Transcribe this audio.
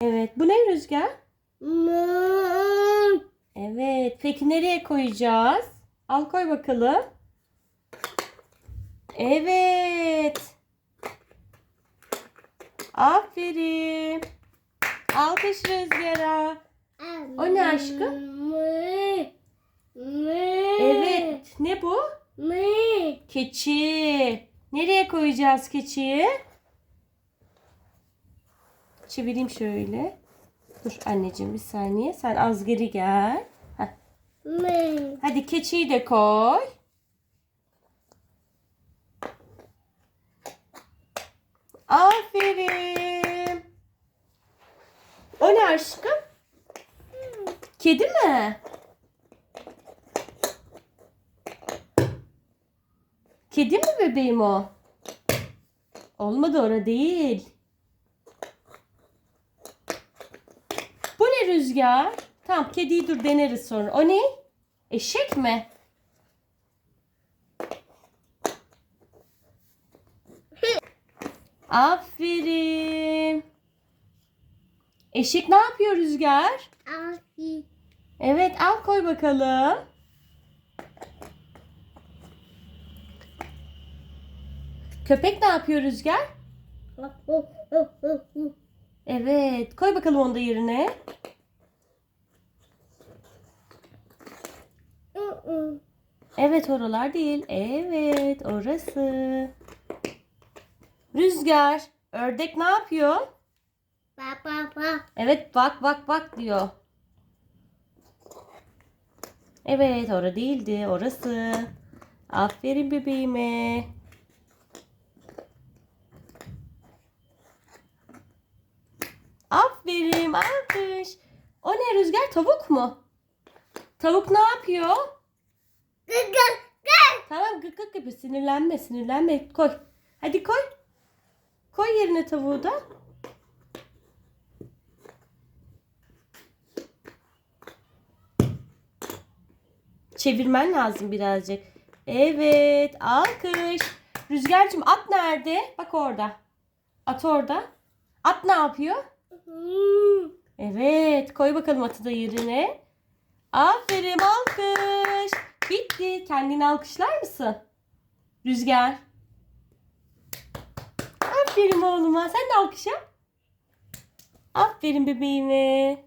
Evet. Bu ne Rüzgar? Evet. Peki nereye koyacağız? Al koy bakalım. Evet. Aferin. Alkış Rüzgar'a. O ne aşkım? Evet. Ne bu? Keçi. Nereye koyacağız keçiyi? Çevireyim şöyle. Dur anneciğim bir saniye. Sen az geri gel. Heh. Hadi keçiyi de koy. Aferin. O ne aşkım? Kedi mi? Kedi mi bebeğim o? Olmadı ora değil. Bu ne rüzgar? Tamam kediyi dur deneriz sonra. O ne? Eşek mi? Aferin. Eşek ne yapıyor rüzgar? Evet al koy bakalım. Köpek ne yapıyor rüzgar? Evet koy bakalım onu da yerine. Evet oralar değil. Evet orası. Rüzgar. Ördek ne yapıyor? Evet bak bak bak diyor. Evet orada değildi. Orası. Aferin bebeğime. Aferin alkış. O ne Rüzgar tavuk mu? Tavuk ne yapıyor? Tamam gık gık yapıyor. Sinirlenme sinirlenme. Koy. Hadi koy. Koy yerine tavuğu da. Çevirmen lazım birazcık. Evet. Alkış. Rüzgar'cığım at nerede? Bak orada. At orada. At ne yapıyor? Evet. Koy bakalım atı da yerine. Aferin alkış. Bitti. Kendini alkışlar mısın? Rüzgar. Aferin oğluma. Sen de alkış yap. Aferin bebeğime.